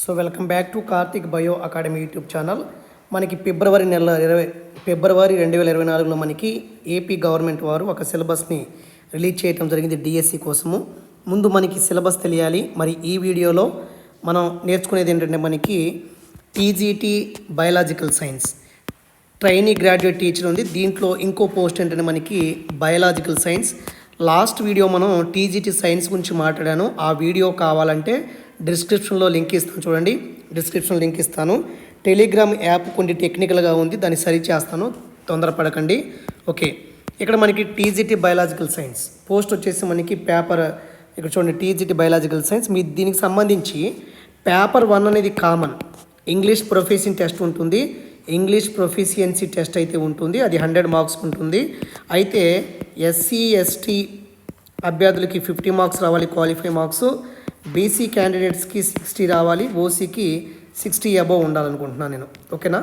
So welcome back to Karthik bio academy YouTube channel. మనకి ఫిబ్రవరి నెల ఇరవై ఫిబ్రవరి రెండు వేల ఇరవై నాలుగులో మనకి ఏపీ గవర్నమెంట్ వారు ఒక సిలబస్ని రిలీజ్ చేయడం జరిగింది డిఎస్సి కోసము. ముందు మనకి సిలబస్ తెలియాలి. మరి ఈ వీడియోలో మనం నేర్చుకునేది ఏంటంటే మనకి TGT biological science. Trainee graduate teacher ఉంది. దీంట్లో ఇంకో పోస్ట్ ఏంటంటే మనకి బయలాజికల్ సైన్స్. లాస్ట్ వీడియో మనం టీజీటీ సైన్స్ గురించి మాట్లాడాను. ఆ వీడియో కావాలంటే డిస్క్రిప్షన్లో లింక్ ఇస్తాను. చూడండి డిస్క్రిప్షన్ లింక్ ఇస్తాను. టెలిగ్రామ్ యాప్ కొన్ని టెక్నికల్గా ఉంది దాన్ని సరి చేస్తాను. తొందరపడకండి ఓకే ఇక్కడ మనకి టీజీటీ బయలాజికల్ సైన్స్. పోస్ట్ వచ్చేసి మనకి పేపర్ ఇక్కడ చూడండి టీజీటీ బయలాజికల్ సైన్స్. మీ దీనికి సంబంధించి పేపర్ వన్ అనేది కామన్. ఇంగ్లీష్ ప్రొఫెషన్ టెస్ట్ ఉంటుంది. ఇంగ్లీష్ ప్రొఫిషియన్సీ టెస్ట్ అయితే ఉంటుంది. అది హండ్రెడ్ మార్క్స్ ఉంటుంది. అయితే ఎస్సీ ఎస్టీ అభ్యర్థులకి ఫిఫ్టీ మార్క్స్ రావాలి క్వాలిఫై మార్క్స్. బీసీ క్యాండిడేట్స్కి సిక్స్టీ రావాలి ఓసీకి సిక్స్టీ అబవ్ ఉండాలనుకుంటున్నాను నేను. ఓకేనా?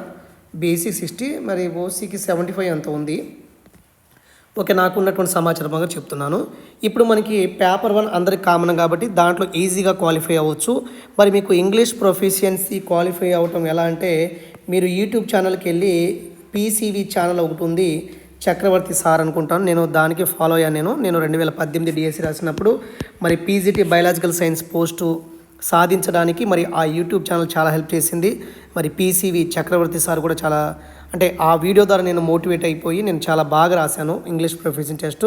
బీసీ సిక్స్టీ మరి ఓసీకి సెవెంటీ ఫైవ్ ఎంత ఉంది? ఓకే నాకు ఉన్నటువంటి సమాచారంగా చెప్తున్నాను. ఇప్పుడు మనకి పేపర్ వన్ అందరికి కామన్ కాబట్టి దాంట్లో ఈజీగా క్వాలిఫై అవ్వచ్చు. మరి మీకు ఇంగ్లీష్ ప్రొఫిషియన్సీ క్వాలిఫై అవ్వటం ఎలా అంటే మీరు యూట్యూబ్ ఛానల్కి వెళ్ళి పీసీవీ ఛానల్ ఒకటి ఉంది. చక్రవర్తి సార్ అనుకుంటాను. నేను దానికి ఫాలో అయ్యాను నేను. నేను రెండు వేల పద్దెనిమిది డిఎస్సి రాసినప్పుడు మరి పీజీటీ బయలాజికల్ సైన్స్ పోస్టు సాధించడానికి మరి ఆ యూట్యూబ్ ఛానల్ చాలా హెల్ప్ చేసింది. మరి పీసీవి చక్రవర్తి సార్ కూడా చాలా అంటే ఆ వీడియో ద్వారా నేను మోటివేట్ అయిపోయి నేను చాలా బాగా రాశాను ఇంగ్లీష్ ప్రొఫెషన్ టెస్ట్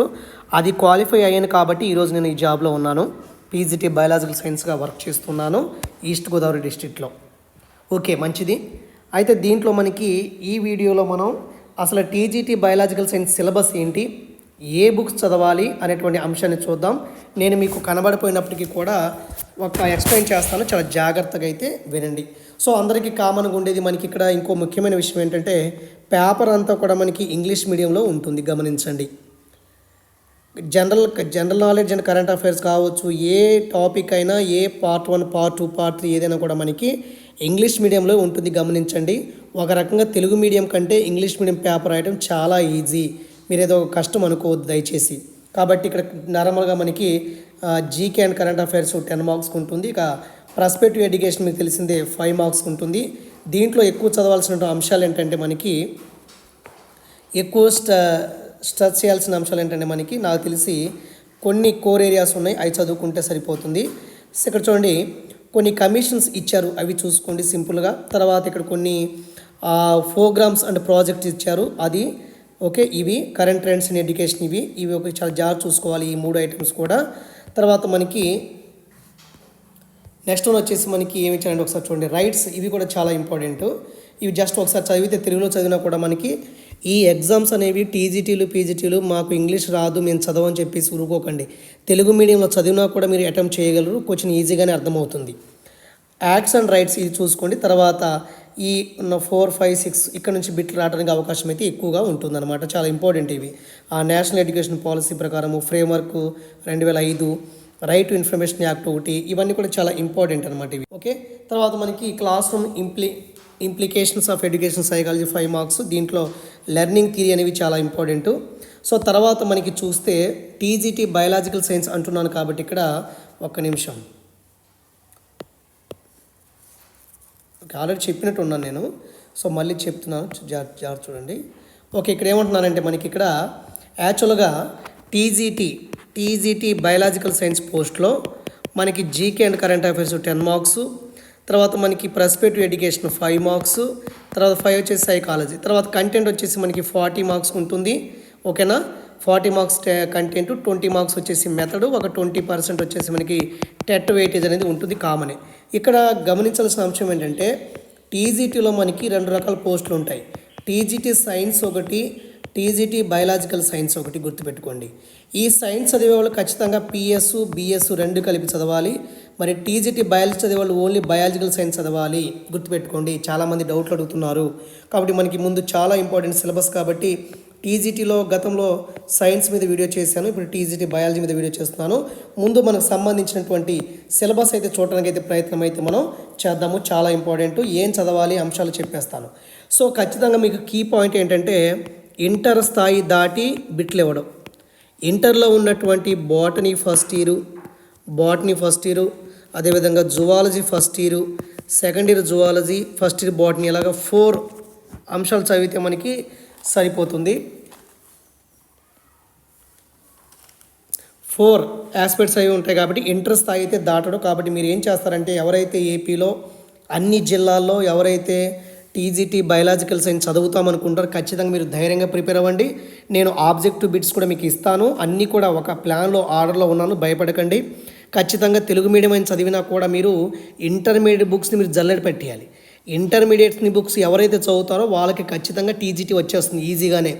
అది క్వాలిఫై అయ్యాను కాబట్టి ఈరోజు నేను ఈ జాబ్లో ఉన్నాను. పీజీటీ బయాలజికల్ సైన్స్గా వర్క్ చేస్తున్నాను ఈస్ట్ గోదావరి డిస్ట్రిక్ట్లో ఓకే మంచిది. అయితే దీంట్లో మనకి ఈ వీడియోలో మనం అసలు టీజీటీ బయాలజికల్ సైన్స్ సిలబస్ ఏంటి? ఏ బుక్స్ చదవాలి అనేటువంటి అంశాన్ని చూద్దాం. నేను మీకు కనబడిపోయినప్పటికీ కూడా ఒక ఎక్స్ప్లెయిన్ చేస్తాను. చాలా జాగ్రత్తగా అయితే వినండి. సో అందరికీ కామన్గా ఉండేది మనకి ఇక్కడ ఇంకో ముఖ్యమైన విషయం ఏంటంటే పేపర్ అంతా కూడా మనకి ఇంగ్లీష్ మీడియంలో ఉంటుంది. గమనించండి. General general knowledge and current affairs కావచ్చు ఏ టాపిక్ అయినా ఏ part one part two part three ఏదైనా కూడా మనకి ఇంగ్లీష్ మీడియంలో ఉంటుంది. గమనించండి. ఒక రకంగా తెలుగు మీడియం కంటే ఇంగ్లీష్ మీడియం పేపర్ రాయడం చాలా ఈజీ. మీరు ఏదో ఒక కష్టం అనుకోవద్దు దయచేసి. కాబట్టి ఇక్కడ నార్మల్గా మనకి GK and current affairs ten marks ఉంటుంది. ఇక ప్రాస్పెక్టివ్ ఎడ్యుకేషన్ మీకు తెలిసిందే ఫైవ్ మార్క్స్ ఉంటుంది. దీంట్లో ఎక్కువ చదవాల్సిన అంశాలు ఏంటంటే మనకి ఎక్కువ స్ట స్ట్రెస్ చేయాల్సిన అంశాలు ఏంటంటే మనకి నాకు తెలిసి కొన్ని కోర్ ఏరియాస్ ఉన్నాయి అవి చదువుకుంటే సరిపోతుంది. ఇక్కడ చూడండి కొన్ని కమిషన్స్ ఇచ్చారు అవి చూసుకోండి సింపుల్గా. తర్వాత ఇక్కడ కొన్ని ప్రోగ్రామ్స్ అండ్ ప్రాజెక్ట్స్ ఇచ్చారు. అది ఓకే ఇవి కరెంట్ ట్రెండ్స్ ఇన్ ఎడ్యుకేషన్ ఇవి. ఇవి ఒక చాలా జాగ్రత్త చూసుకోవాలి ఈ మూడు ఐటమ్స్ కూడా. తర్వాత మనకి నెక్స్ట్ వన్ వచ్చేసి మనకి ఏమి ఇచ్చారంటే ఒకసారి చూడండి. రైట్స్ ఇవి కూడా చాలా ఇంపార్టెంట్ ఇవి జస్ట్ ఒకసారి చదివితే తెలుగులో చదివినా కూడా మనకి ఈ ఎగ్జామ్స్ అనేవి టీజీటీలు పీజీటీలు మాకు ఇంగ్లీష్ రాదు మేము చదవని చెప్పేసి ఊరుకోకండి. తెలుగు మీడియంలో చదివినా కూడా మీరు అటెంప్ట్ చేయగలరు. కొంచెం ఈజీగానే అర్థమవుతుంది. యాక్ట్స్ అండ్ రైట్స్ ఇది చూసుకోండి. తర్వాత ఈ ఉన్న ఫోర్ ఫైవ్ సిక్స్ ఇక్కడ నుంచి బిట్లు రావడానికి అవకాశం అయితే ఎక్కువగా ఉంటుందన్నమాట. చాలా ఇంపార్టెంట్ ఇవి. ఆ నేషనల్ ఎడ్యుకేషన్ పాలసీ ప్రకారము ఫ్రేమ్వర్క్ రెండు వేల ఐదు రైట్ టు ఇన్ఫర్మేషన్ యాక్ట్ ఒకటి ఇవన్నీ కూడా చాలా ఇంపార్టెంట్ అనమాట ఇవి. ఓకే? తర్వాత మనకి class room ఇంప్లి implications of education psychology five marks దీంట్లో లెర్నింగ్ థియరీ అనేవి చాలా ఇంపార్టెంట్. సో తర్వాత మనకి చూస్తే టీజీటీ బయాలజికల్ సైన్స్ అంటున్నాను కాబట్టి ఇక్కడ ఒక్క నిమిషం. ఆల్రెడీ చెప్పినట్టు ఉన్నాను నేను. సో మళ్ళీ చెప్తున్నాను. జాగ్రత్త చూడండి. ఓకే ఇక్కడ ఏమంటున్నారంటే మనకి ఇక్కడ యాక్చువల్గా టీజీటీ టీజీటీ బయాలజికల్ సైన్స్ పోస్ట్లో మనకి GK and current affairs ten marks తర్వాత మనకి ప్రస్పెక్టివ్ ఎడ్యుకేషన్ ఫైవ్ మార్క్స్ తర్వాత ఫైవ్ వచ్చేసి సైకాలజీ తర్వాత కంటెంట్ వచ్చేసి మనకి ఫార్టీ మార్క్స్ ఉంటుంది. ఓకేనా? Forty marks content twenty marks వచ్చేసి మెథడ్ ఒక ట్వంటీ పర్సెంట్ వచ్చేసి మనకి టెట్ వెయిటేజ్ అనేది ఉంటుంది కామనే. ఇక్కడ గమనించాల్సిన అంశం ఏంటంటే టీజీటీలో మనకి రెండు రకాల పోస్టులు ఉంటాయి. టీజీటీ సైన్స్ ఒకటి టీజీటీ బయలాజికల్ సైన్స్ ఒకటి గుర్తుపెట్టుకోండి. ఈ సైన్స్ చదివే వాళ్ళు ఖచ్చితంగా పిఎస్ బిఎస్ రెండు కలిపి చదవాలి. మరి టీజీటీ బయాలజీ చదివే వాళ్ళు ఓన్లీ బయాలజికల్ సైన్స్ చదవాలి. గుర్తుపెట్టుకోండి. చాలామంది డౌట్లు అడుగుతున్నారు. కాబట్టి మనకి ముందు చాలా ఇంపార్టెంట్ సిలబస్ కాబట్టి టీజీటీలో గతంలో సైన్స్ మీద వీడియో చేశాను. ఇప్పుడు టీజీటీ బయాలజీ మీద వీడియో చేస్తున్నాను. ముందు మనకు సంబంధించినటువంటి సిలబస్ అయితే చూడడానికి అయితే ప్రయత్నం అయితే మనం చేద్దాము. చాలా ఇంపార్టెంట్ ఏం చదవాలి అంశాలు చెప్పేస్తాను. సో ఖచ్చితంగా మీకు కీ పాయింట్ ఏంటంటే ఇంటర్ స్థాయి దాటి బిట్లు ఇవ్వడం. ఇంటర్లో ఉన్నటువంటి botany first year botany first year అదేవిధంగా zoology first year second year zoology first year botany ఇలాగ ఫోర్ అంశాలు చదివితే మనకి సరిపోతుంది. ఫోర్ ఆస్పెక్ట్స్ అవి ఉంటాయి కాబట్టి ఇంటర్ స్థాయి అయితే దాటడు. కాబట్టి మీరు ఏం చేస్తారంటే ఎవరైతే ఏపీలో అన్ని జిల్లాల్లో ఎవరైతే టీజీటీ బయలాజికల్ సైన్స్ చదువుతాం అనుకుంటారు ఖచ్చితంగా మీరు ధైర్యంగా ప్రిపేర్ అవ్వండి. నేను ఆబ్జెక్టివ్ బిట్స్ కూడా మీకు ఇస్తాను. అన్నీ కూడా ఒక ప్లాన్లో ఆర్డర్లో ఉన్నాను. భయపడకండి. ఖచ్చితంగా తెలుగు మీడియం అని చదివినా కూడా మీరు ఇంటర్మీడియట్ బుక్స్ని మీరు జల్లెడ పెట్టేయాలి. ఇంటర్మీడియట్స్ని బుక్స్ ఎవరైతే చదువుతారో వాళ్ళకి ఖచ్చితంగా టీజీటీ వచ్చేస్తుంది ఈజీగానే.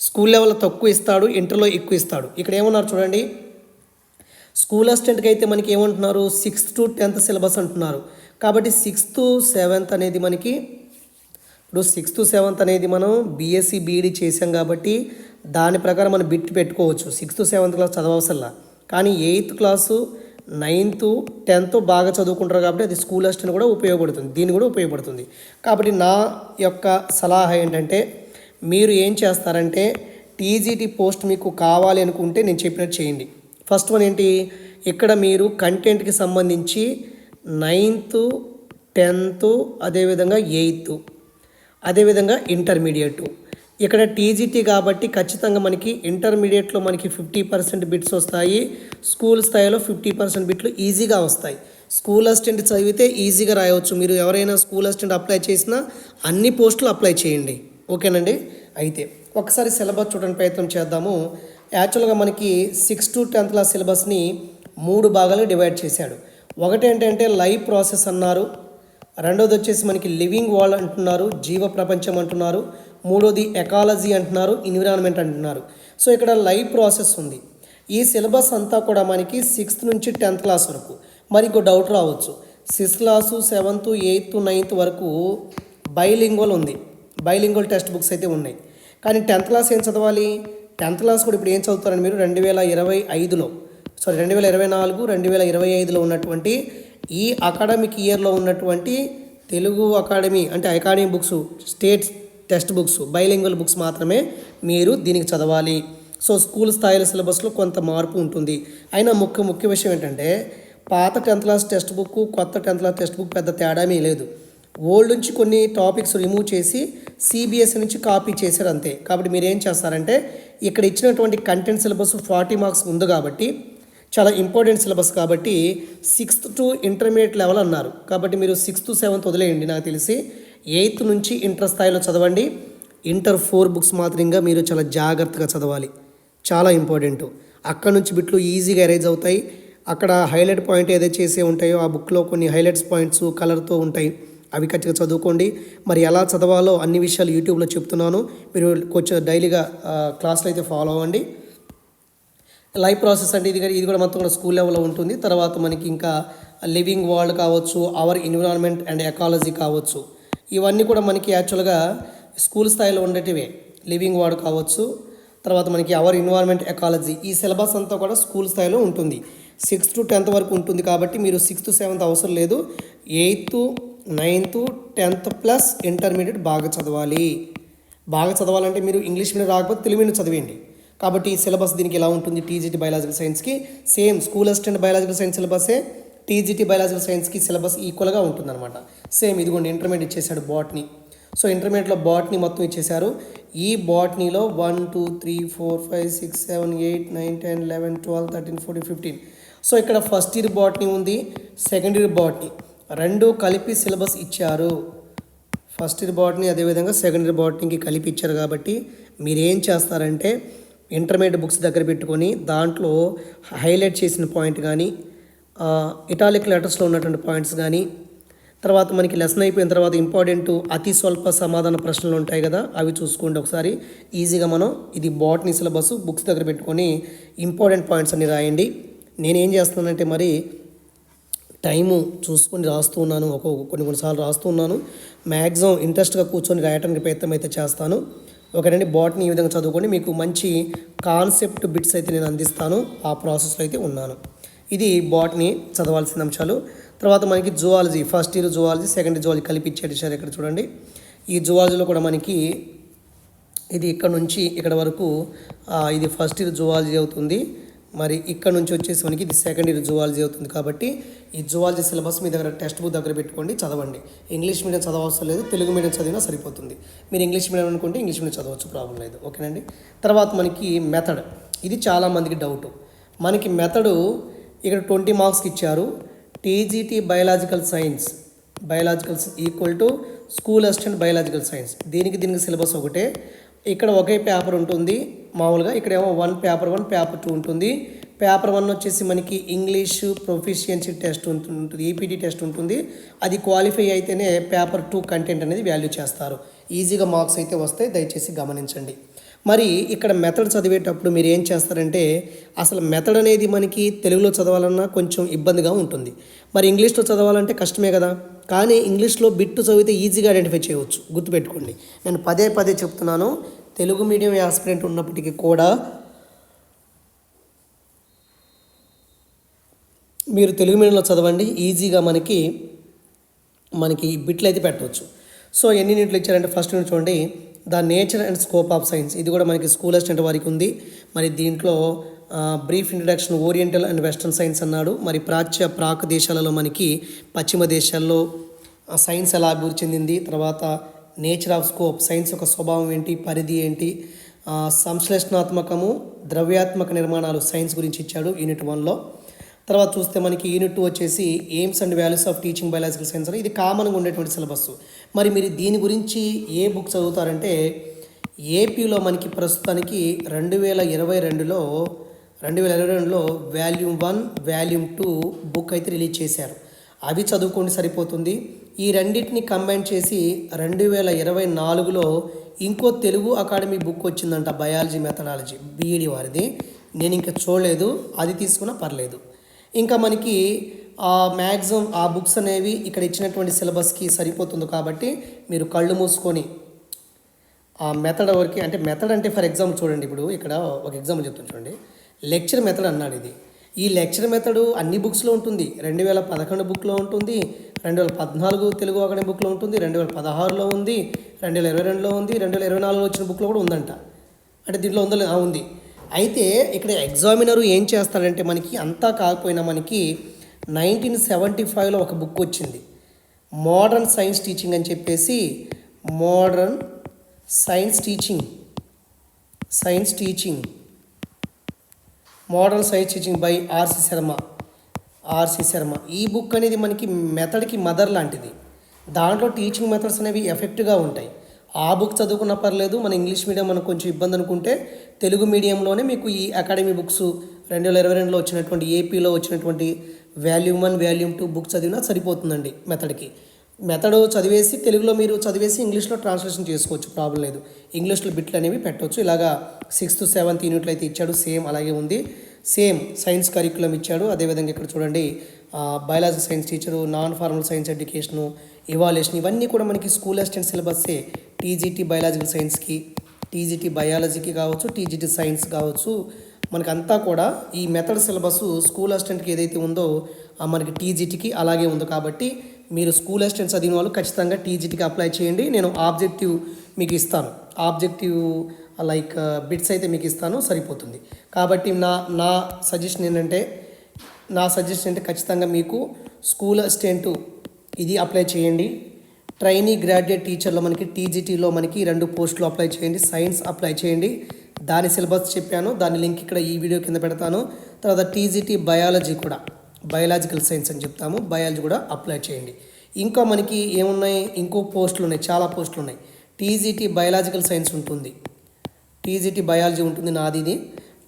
స్కూల్ లెవెల్లో తక్కువ ఇస్తాడు ఇంటర్లో ఎక్కువ ఇస్తాడు. ఇక్కడ ఏమన్నారు చూడండి? స్కూల్ అసిస్టెంట్కి అయితే మనకి ఏమంటున్నారు? సిక్స్త్ టు టెన్త్ సిలబస్ అంటున్నారు. కాబట్టి సిక్స్త్ సెవెంత్ అనేది మనకి ఇప్పుడు సిక్స్త్ సెవెంత్ అనేది మనం బీఎస్సీ బీఈడి చేసాం కాబట్టి దాని ప్రకారం మనం బిట్ పెట్టుకోవచ్చు. సిక్స్త్ సెవెంత్ క్లాస్ చదవవసల్లా. కానీ ఎయిత్ క్లాసు నైన్త్ టెన్త్ బాగా చదువుకుంటారు కాబట్టి అది స్కూల్ అసిస్టెంట్ కూడా ఉపయోగపడుతుంది. దీని కూడా ఉపయోగపడుతుంది. కాబట్టి నా యొక్క సలహా ఏంటంటే మీరు ఏం చేస్తారంటే టీజీటీ పోస్ట్ మీకు కావాలి అనుకుంటే నేను చెప్పినట్టు చేయండి. ఫస్ట్ వన్ ఏంటి? ఇక్కడ మీరు కంటెంట్కి సంబంధించి నైన్త్ టెన్త్ అదేవిధంగా ఎయిత్ అదేవిధంగా ఇంటర్మీడియట్ ఇక్కడ టీజీటీ కాబట్టి ఖచ్చితంగా మనకి ఇంటర్మీడియట్లో మనకి ఫిఫ్టీ పర్సెంట్ బిట్స్ వస్తాయి. స్కూల్ స్థాయిలో ఫిఫ్టీ పర్సెంట్ బిట్లు ఈజీగా వస్తాయి. స్కూల్ అసిస్టెంట్ చదివితే ఈజీగా రాయవచ్చు మీరు ఎవరైనా స్కూల్ అసిస్టెంట్ అప్లై చేసినా అన్ని పోస్టులు అప్లై చేయండి. ఓకేనండి? అయితే ఒకసారి సిలబస్ చూడడానికి ప్రయత్నం చేద్దాము. యాక్చువల్గా మనకి సిక్స్ టు టెన్త్ క్లాస్ సిలబస్ని మూడు భాగాలు డివైడ్ చేశాడు. ఒకటి ఏంటంటే లైవ్ ప్రాసెస్ అన్నారు. రెండోది వచ్చేసి మనకి లివింగ్ వాల్ అంటున్నారు. జీవ ప్రపంచం అంటున్నారు. మూడోది ఎకాలజీ అంటున్నారు ఎన్విరాన్మెంట్ అంటున్నారు. సో ఇక్కడ లైవ్ ప్రాసెస్ ఉంది. ఈ సిలబస్ అంతా కూడా మనకి సిక్స్త్ నుంచి టెన్త్ క్లాస్ వరకు. మరి ఇంకో డౌట్ రావచ్చు. Sixth class seventh eighth ninth వరకు బైలింగ్వల్ ఉంది. బైలింగ్వల్ టెక్స్ట్ బుక్స్ అయితే ఉన్నాయి. కానీ టెన్త్ క్లాస్ ఏం చదవాలి? టెన్త్ క్లాస్ కూడా ఇప్పుడు ఏం చదువుతారని మీరు? రెండు వేల ఇరవై ఐదులో. సారీ రెండు వేల ఇరవై నాలుగు రెండు వేల ఇరవై ఐదులో ఉన్నటువంటి ఈ అకాడమిక్ ఇయర్లో ఉన్నటువంటి తెలుగు అకాడమీ అంటే academy books state text books bilingual books మాత్రమే మీరు దీనికి చదవాలి. సో స్కూల్ స్థాయిల సిలబస్లో కొంత మార్పు ఉంటుంది. అయినా ముఖ్య ముఖ్య విషయం ఏంటంటే పాత టెన్త్ క్లాస్ టెక్స్ట్ బుక్ కొత్త టెన్త్ క్లాస్ టెక్స్ట్ బుక్ పెద్ద తేడామీ లేదు. ఓల్డ్ నుంచి కొన్ని టాపిక్స్ రిమూవ్ చేసి సిబిఎస్ఈ నుంచి కాపీ చేశారు అంతే. కాబట్టి మీరు ఏం చేస్తారంటే ఇక్కడ ఇచ్చినటువంటి కంటెంట్ సిలబస్ ఫార్టీ మార్క్స్ ఉంది కాబట్టి చాలా ఇంపార్టెంట్ సిలబస్ కాబట్టి సిక్స్త్ టు ఇంటర్మీడియట్ లెవెల్ అన్నారు. కాబట్టి మీరు సిక్స్త్ సెవెంత్ వదిలేయండి నాకు తెలిసి. ఎయిత్ నుంచి ఇంటర్ స్థాయిలో చదవండి. ఇంటర్ ఫోర్ బుక్స్ మాత్రంగా మీరు చాలా జాగ్రత్తగా చదవాలి. చాలా ఇంపార్టెంట్. అక్కడ నుంచి బిట్లు ఈజీగా ఎరేజ్ అవుతాయి. అక్కడ హైలైట్ పాయింట్ ఏదైతే చేసే ఉంటాయో ఆ బుక్లో కొన్ని హైలైట్స్ పాయింట్స్ కలర్తో ఉంటాయి. అవి ఖచ్చితంగా చదువుకోండి. మరి ఎలా చదవాలో అన్ని విషయాలు యూట్యూబ్లో చెప్తున్నాను. మీరు కొంచెం డైలీగా ఆ, క్లాసులు అయితే ఫాలో అవ్వండి. లైవ్ ప్రాసెస్ అంటే ఇది ఇది కూడా మొత్తం కూడా స్కూల్ లెవెల్లో ఉంటుంది. తర్వాత మనకి ఇంకా లివింగ్ వరల్డ్ కావచ్చు అవర్ ఎన్విరాన్మెంట్ అండ్ ఎకాలజీ కావచ్చు. ఇవన్నీ కూడా మనకి యాక్చువల్గా స్కూల్ స్థాయిలో ఉండేటివే. లివింగ్ వార్డ్ కావచ్చు తర్వాత మనకి అవర్ ఎన్విరాన్మెంట్ ఎకాలజీ ఈ సిలబస్ అంతా కూడా స్కూల్ స్థాయిలో ఉంటుంది. సిక్స్త్ టు టెన్త్ వరకు ఉంటుంది కాబట్టి మీరు సిక్స్త్ సెవెంత్ అవసరం లేదు. Eighth ninth tenth plus intermediate బాగా చదవాలి. బాగా చదవాలంటే మీరు ఇంగ్లీష్ మీడియం రాకపోతే తెలుగు మీడియం చదివేయండి. కాబట్టి ఈ సిలబస్ దీనికి ఎలా ఉంటుంది? టీజీటీ బయాలజికల్ సైన్స్కి same school assistant biological science సిలబసే. TGT biological సైన్స్కి సిలబస్ ఈక్వల్గా ఉంటుందన్నమాట. సేమ్ ఇదిగోండి ఇంటర్మీడియట్ ఇచ్చేసాడు బాట్ని. సో ఇంటర్మీడియట్లో బాట్నీ మొత్తం ఇచ్చేశారు. ఈ బాట్నీలో one two three four five six seven eight nine ten eleven twelve thirteen fourteen fifteen. So ఇక్కడ ఫస్ట్ ఇయర్ బాట్నీ ఉంది సెకండ్ ఇయర్ బాట్నీ. రెండు కలిపి సిలబస్ ఇచ్చారు. ఫస్ట్ ఇయర్ బాట్నీ అదేవిధంగా సెకండ్ ఇయర్ బాట్నీకి కలిపి ఇచ్చారు కాబట్టి మీరు ఏం చేస్తారంటే ఇంటర్మీడియట్ బుక్స్ దగ్గర పెట్టుకొని దాంట్లో హైలైట్ చేసిన పాయింట్ కానీ ఇటాలిక్ లెటర్స్లో ఉన్నటువంటి పాయింట్స్ కానీ తర్వాత మనకి లెసన్ అయిపోయిన తర్వాత ఇంపార్టెంట్ అతి స్వల్ప సమాధాన ప్రశ్నలు ఉంటాయి కదా అవి చూసుకోండి ఒకసారి. ఈజీగా మనం ఇది బాటనీ సిలబస్ బుక్స్ దగ్గర పెట్టుకొని ఇంపార్టెంట్ పాయింట్స్ అన్ని రాయండి. నేనేం చేస్తున్నానంటే మరి టైము చూసుకొని రాస్తూ ఉన్నాను ఒక కొన్ని కొన్నిసార్లు రాస్తూ ఉన్నాను. మ్యాక్సిమం ఇంట్రెస్ట్గా కూర్చొని రాయడానికి ప్రయత్నం అయితే చేస్తాను. ఒకటండి బాట్ని ఈ విధంగా చదువుకొని మీకు మంచి కాన్సెప్ట్ బిట్స్ అయితే నేను అందిస్తాను. ఆ ప్రాసెస్లో అయితే ఉన్నాను. ఇది బాటనీ చదవాల్సిన అంశాలు. తర్వాత మనకి zoology first year zoology second year zoology కలిపి ఇచ్చేసారు ఇక్కడ చూడండి. ఈ జువాలజీలో కూడా మనకి ఇది ఇక్కడ నుంచి ఇక్కడ వరకు ఇది ఫస్ట్ ఇయర్ జువాలజీ అవుతుంది. మరి ఇక్కడ నుంచి వచ్చేసి మనకి ఇది సెకండ్ ఇయర్ జువాలజీ అవుతుంది కాబట్టి ఈ జువాలజీ సిలబస్ మీ దగ్గర టెక్స్ట్ బుక్ దగ్గర పెట్టుకోండి చదవండి. ఇంగ్లీష్ మీడియం చదవవసరం లేదు తెలుగు మీడియం చదివినా సరిపోతుంది. మీరు ఇంగ్లీష్ మీడియం అనుకుంటే ఇంగ్లీష్ మీడియం చదవచ్చు ప్రాబ్లం లేదు. ఓకేనండి? తర్వాత మనకి మెథడ్. ఇది చాలామందికి డౌట్. మనకి మెథడు ఇక్కడ ట్వంటీ మార్క్స్కి ఇచ్చారు. TGT biological science. Biological equal to school assistant biological science. దీనికి దీనికి సిలబస్ ఒకటే. ఇక్కడ ఒకే పేపర్ ఉంటుంది. మామూలుగా ఇక్కడేమో one paper one paper two ఉంటుంది. పేపర్ వన్ వచ్చేసి మనకి ఇంగ్లీషు ప్రొఫిషియన్సీ టెస్ట్ ఉంటుంది. ఈపీటీ టెస్ట్ ఉంటుంది. అది క్వాలిఫై అయితేనే పేపర్ టూ కంటెంట్ అనేది వాల్యూ చేస్తారు. ఈజీగా మార్క్స్ అయితే వస్తాయి. దయచేసి గమనించండి. మరి ఇక్కడ మెథడ్ చదివేటప్పుడు మీరు ఏం చేస్తారంటే అసలు మెథడ్ అనేది మనకి తెలుగులో చదవాలన్నా కొంచెం ఇబ్బందిగా ఉంటుంది. మరి ఇంగ్లీష్లో చదవాలంటే కష్టమే కదా. కానీ ఇంగ్లీష్లో బిట్టు చదివితే ఈజీగా ఐడెంటిఫై చేయవచ్చు. గుర్తుపెట్టుకోండి. నేను పదే పదే చెప్తున్నాను. తెలుగు మీడియం యాస్పిరెంట్ ఉన్నప్పటికీ కూడా మీరు తెలుగు మీడియంలో చదవండి. ఈజీగా మనకి మనకి బిట్లు అయితే పెట్టవచ్చు. సో ఎన్ని నీట్లు ఇచ్చారంటే ఫస్ట్ యూనిట్ చూడండి. The nature and scope of science. ఇది కూడా మనకి స్కూల్ అసిస్టెంట్ వారికి ఉంది. మరి దీంట్లో brief introduction oriental and western science అన్నాడు. మరి ప్రాచ్య ప్రాక్ దేశాలలో మనకి పశ్చిమ దేశాల్లో సైన్స్ ఎలా అభివృద్ధి చెందింది తర్వాత నేచర్ ఆఫ్ స్కోప్ సైన్స్ యొక్క స్వభావం ఏంటి పరిధి ఏంటి సంశ్లేషణాత్మకము ద్రవ్యాత్మక నిర్మాణాలు సైన్స్ గురించి ఇచ్చాడు యూనిట్ వన్లో. తర్వాత చూస్తే మనకి యూనిట్ టూ వచ్చేసి aims and values of teaching biological science అని. ఇది కామన్గా ఉండేటువంటి సిలబస్. మరి మీరు దీని గురించి ఏ బుక్ చదువుతారంటే ఏపీలో మనకి ప్రస్తుతానికి రెండు వేల ఇరవై రెండులో రెండు వేల ఇరవై రెండులో volume one volume two book అయితే రిలీజ్ చేశారు. అవి చదువుకోండి సరిపోతుంది. ఈ రెండింటిని కంబైన్ చేసి రెండు వేల ఇరవై నాలుగులో ఇంకో తెలుగు అకాడమీ బుక్ వచ్చిందంట బయాలజీ మెథడాలజీ బీఈడి వారిది. నేను ఇంకా చూడలేదు అది తీసుకున్నా పర్లేదు. ఇంకా మనకి ఆ మ్యాక్సిమం ఆ బుక్స్ అనేవి ఇక్కడ ఇచ్చినటువంటి సిలబస్కి సరిపోతుంది కాబట్టి మీరు కళ్ళు మూసుకొని ఆ మెథడ్ వరకు అంటే మెథడ్ అంటే ఫర్ ఎగ్జాంపుల్ చూడండి ఇప్పుడు ఇక్కడ ఒక ఎగ్జాంపుల్ చెప్తాను చూడండి. లెక్చర్ మెథడ్ అన్నాడు ఇది. ఈ లెక్చర్ మెథడ్ అన్ని బుక్స్లో ఉంటుంది. రెండు వేల పదకొండు బుక్లో ఉంటుంది రెండు వేల పద్నాలుగు తెలుగు అకాడమీ బుక్లో ఉంటుంది రెండు వేల పదహారులో ఉంది రెండు వేల ఇరవై రెండులో ఉంది రెండు వేల ఇరవై నాలుగులో వచ్చిన బుక్లో కూడా ఉందంట. అంటే దీంట్లో ఉందో ఉంది. అయితే ఇక్కడ ఎగ్జామినరు ఏం చేస్తాడంటే మనకి అంతా కాకపోయినా మనకి నైన్టీన్ సెవెంటీ ఫైవ్లో ఒక బుక్ వచ్చింది. మోడర్న్ సైన్స్ టీచింగ్ అని చెప్పేసి modern science teaching. Science teaching. Modern science teaching by RC Sharma. RC Sharma. ఈ బుక్ అనేది మనకి మెథడ్కి మదర్ లాంటిది. దాంట్లో టీచింగ్ మెథడ్స్ అనేవి ఎఫెక్ట్గా ఉంటాయి. ఆ బుక్ చదువుకున్న పర్లేదు మన ఇంగ్లీష్ మీడియం మనకు కొంచెం ఇబ్బంది అనుకుంటే తెలుగు మీడియంలోనే మీకు ఈ అకాడమీ బుక్స్ రెండు వేల ఇరవై రెండులో వచ్చినటువంటి ఏపీలో వచ్చినటువంటి volume one volume two book చదివినా సరిపోతుందండి మెథడ్కి మెథడ్ చదివేసి తెలుగులో మీరు చదివేసి ఇంగ్లీష్లో ట్రాన్స్లేషన్ చేసుకోవచ్చు ప్రాబ్లం లేదు. ఇంగ్లీష్లో బిట్లు అనేవి పెట్టవచ్చు ఇలాగా సిక్స్త్ సెవెంత్ యూనిట్లు అయితే ఇచ్చాడు సేమ్ అలాగే ఉంది. సేమ్ సైన్స్ కరికులం ఇచ్చాడు. అదేవిధంగా ఇక్కడ చూడండి biology science teacher non formal science education evaluation ఇవన్నీ కూడా మనకి స్కూల్ అసిస్టెంట్ సిలబస్సే టీజీటీ బయాలజికల్ సైన్స్కి టీజీటీ బయాలజీకి కావచ్చు టీజీటీ సైన్స్ కావచ్చు మనకంతా కూడా ఈ మెథడ్ సిలబస్ స్కూల్ అసిస్టెంట్కి ఏదైతే ఉందో ఆ మనకి టీజీటీకి అలాగే ఉంది కాబట్టి మీరు స్కూల్ అసిస్టెంట్ చదివిన వాళ్ళు ఖచ్చితంగా టీజీటీకి అప్లై చేయండి. నేను ఆబ్జెక్టివ్ మీకు ఇస్తాను. ఆబ్జెక్టివ్ లైక్ బిట్స్ అయితే మీకు ఇస్తాను. సరిపోతుంది. కాబట్టి నా నా సజెషన్ ఏంటంటే నా సజెషన్ అంటే ఖచ్చితంగా మీకు స్కూల్ అసిస్టెంట్ ఇది అప్లై చేయండి. ట్రైనీ గ్రాడ్యుయేట్ టీచర్లో మనకి టీజీటీలో మనకి రెండు పోస్టులు అప్లై చేయండి సైన్స్ అప్లై చేయండి. దాని సిలబస్ చెప్పాను దాని లింక్ ఇక్కడ ఈ వీడియో కింద పెడతాను. తర్వాత టీజీటీ బయాలజీ కూడా బయాలజికల్ సైన్స్ అని చెప్తాము బయాలజీ కూడా అప్లై చేయండి. ఇంకా మనకి ఏమున్నాయి? ఇంకో పోస్టులు ఉన్నాయి చాలా పోస్టులు ఉన్నాయి. టీజీటీ బయాలజికల్ సైన్స్ ఉంటుంది. టీజీటీ బయాలజీ ఉంటుంది నాది ఇది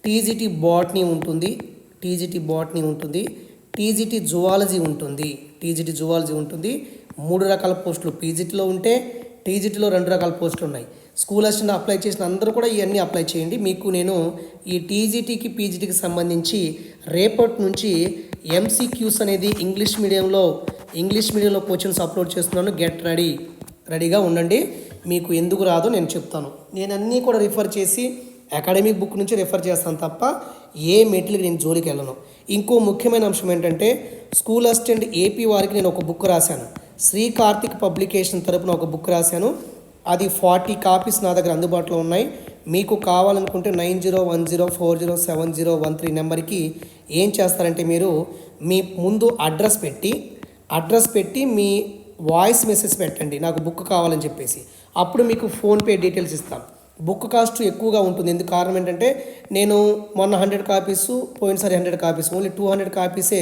టీజీటీ బాటనీ ఉంటుంది టీజీటీ బాటనీ ఉంటుంది. టీజీటీ జువాలజీ ఉంటుంది టీజీటీ జువాలజీ ఉంటుంది. మూడు రకాల పోస్టులు. పీజీటీలో ఉంటే టీజీటీలో రెండు రకాల పోస్టులు ఉన్నాయి. స్కూల్ అసిస్టెంట్ అప్లై చేసిన అందరూ కూడా ఇవన్నీ అప్లై చేయండి. మీకు నేను ఈ టీజీటీకి పీజీటీకి సంబంధించి రేపటి నుంచి ఎంసీక్యూస్ అనేది ఇంగ్లీష్ మీడియంలో ఇంగ్లీష్ మీడియంలో క్వశ్చన్స్ అప్లోడ్ చేస్తున్నాను. గెట్ రెడీ రెడీగా ఉండండి. మీకు ఎందుకు రాదో నేను చెప్తాను. నేను అన్నీ కూడా రిఫర్ చేసి అకాడమిక్ బుక్ నుంచి రిఫర్ చేస్తాను తప్ప ఏ మెటీరియల్కి నేను జోలికి వెళ్ళను. ఇంకో ముఖ్యమైన అంశం ఏంటంటే స్కూల్ అసిస్టెంట్ ఏపీ వారికి నేను ఒక బుక్ రాశాను. శ్రీ కార్తిక్ పబ్లికేషన్ తరపున ఒక బుక్ రాశాను. అది ఫార్టీ కాపీస్ నా దగ్గర అందుబాటులో ఉన్నాయి. మీకు కావాలనుకుంటే nine zero one zero four zero seven zero one three నెంబర్కి ఏం చేస్తారంటే మీరు మీ ముందు అడ్రస్ పెట్టి అడ్రస్ పెట్టి మీ వాయిస్ మెసేజ్ పెట్టండి. నాకు బుక్ కావాలని చెప్పేసి. అప్పుడు మీకు ఫోన్పే డీటెయిల్స్ ఇస్తాం. బుక్ కాస్ట్ ఎక్కువగా ఉంటుంది. ఎందుకు కారణం ఏంటంటే నేను మొన్న హండ్రెడ్ కాపీస్ పోయినసారి hundred copies only two hundred కాపీసే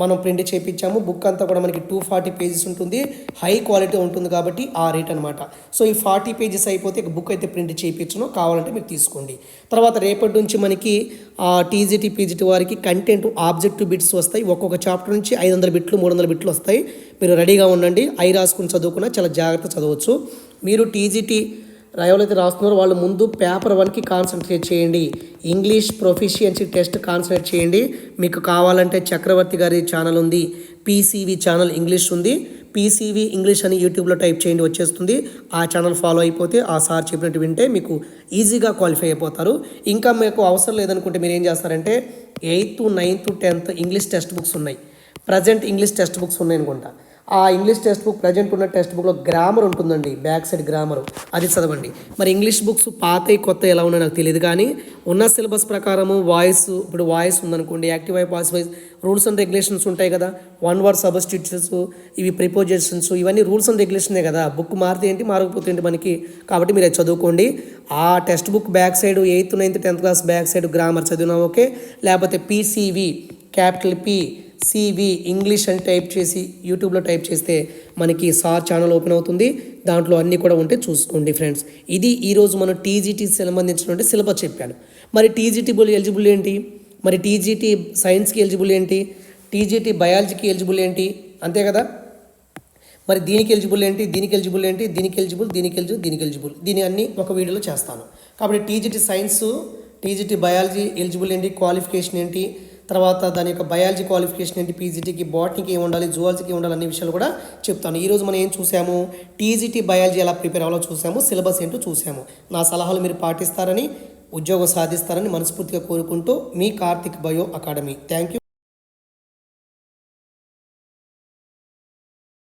మనం ప్రింట్ చేయించాము బుక్ అంతా కూడా మనకి టూ ఫార్టీ పేజెస్ ఉంటుంది. హై క్వాలిటీ ఉంటుంది కాబట్టి ఆ రేట్ అనమాట సో ఈ ఫార్టీ పేజెస్ అయిపోతే ఒక బుక్ అయితే ప్రింట్ చేయించను కావాలంటే మీరు తీసుకోండి. తర్వాత రేపటి నుంచి మనకి టీజీటీ పీజీటీ వారికి కంటెంట్ ఆబ్జెక్టివ్ బిట్స్ వస్తాయి. ఒక్కొక్క చాప్టర్ నుంచి ఐదు వందల బిట్లు మూడు వందల బిట్లు వస్తాయి. మీరు రెడీగా ఉండండి. ఐ రాసుకుని చదువుకున్నా చాలా జాగ్రత్త చదవచ్చు. మీరు టీజీటీ ఎవరైతే రాస్తున్నారో. వాళ్ళు ముందు పేపర్ వన్కి కాన్సన్ట్రేట్ చేయండి. ఇంగ్లీష్ ప్రొఫిషియన్సీ టెస్ట్ కాన్సన్ట్రేట్ చేయండి. మీకు కావాలంటే చక్రవర్తి గారి ఛానల్ ఉంది. పీసీవీ ఛానల్ ఇంగ్లీష్ ఉంది. పీసీవీ ఇంగ్లీష్ అని యూట్యూబ్లో టైప్ చేయండి వచ్చేస్తుంది. ఆ ఛానల్ ఫాలో అయిపోతే ఆ సార్ చెప్పినట్టు వింటే మీకు ఈజీగా క్వాలిఫై అయిపోతారు. ఇంకా మీకు అవసరం లేదనుకుంటే మీరు ఏం చేస్తారంటే eighth ninth tenth English text books ఉన్నాయి. ప్రజెంట్ ఇంగ్లీష్ టెక్స్ట్ బుక్స్ ఉన్నాయి అనుకుంటా. ఆ ఇంగ్లీష్ టెక్స్ట్ బుక్ ప్రజెంట్ ఉన్న టెక్స్ట్ బుక్లో గ్రామర్ ఉంటుందండి. బ్యాక్ సైడ్ గ్రామర్ అది చదవండి. మరి ఇంగ్లీష్ బుక్స్ పాత కొత్త ఎలా ఉన్నాయో నాకు తెలియదు కానీ ఉన్న సిలబస్ ప్రకారము వాయిస్ ఇప్పుడు వాయిస్ ఉందనుకోండి active voice passive voice rules and regulations ఉంటాయి కదా. వన్ వర్డ్ సబ్స్టిట్యూషన్స్ ఇవి ప్రిపోజిషన్స్ ఇవన్నీ రూల్స్ అండ్ రెగ్యులేషనే కదా. బుక్ మారితే ఏంటి? మారకపోతే ఏంటి మనకి? కాబట్టి మీరు అది చదువుకోండి. ఆ text book back side eighth ninth tenth class back side grammar చదివినా ఓకే. లేకపోతే PCV capital P CV English అని టైప్ చేసి యూట్యూబ్లో టైప్ చేస్తే మనకి సార్ ఛానల్ ఓపెన్ అవుతుంది. దాంట్లో అన్నీ కూడా ఉంటే చూసుకోండి ఫ్రెండ్స్. ఇది ఈరోజు మనం టీజీటీ సంబంధించినటువంటి సిలబస్ చెప్పాను. మరి టీజీటీ బుల్ ఎలిజిబుల్ ఏంటి? మరి టీజీటీ సైన్స్కి ఎలిజిబుల్ ఏంటి? టీజీటీ బయాలజీకి ఎలిజిబుల్ ఏంటి? అంతే కదా? మరి దీనికి ఎలిజిబుల్ ఏంటి? దీనికి ఎలిజిబుల్ ఏంటి? దీనికి ఎలిజిబుల్ దీనికి ఎలిజిబుల్ దీనికి ఎలిజిబుల్ దీని అన్ని ఒక వీడియోలో చేస్తాను. కాబట్టి TGT science TGT biology eligible ఏంటి? క్వాలిఫికేషన్ ఏంటి? తర్వాత దాని యొక్క బయాలజీ క్వాలిఫికేషన్ ఏంటి పీజీటీకి బాటనీకి ఏమి ఉండాలి జువాలజీకి ఏమి ఉండాలి అన్ని విషయాలు కూడా చెప్తాను. ఈరోజు మనం ఏం చూసాము? టీజీటీ బయాలజీ ఎలా ప్రిపేర్ అవ్వాలో చూసాము సిలబస్ ఏంటో చూసాము. నా సలహాలు మీరు పాటిస్తారని ఉద్యోగం సాధిస్తారని మనస్ఫూర్తిగా కోరుకుంటూ మీ Karthik bio academy. Thank you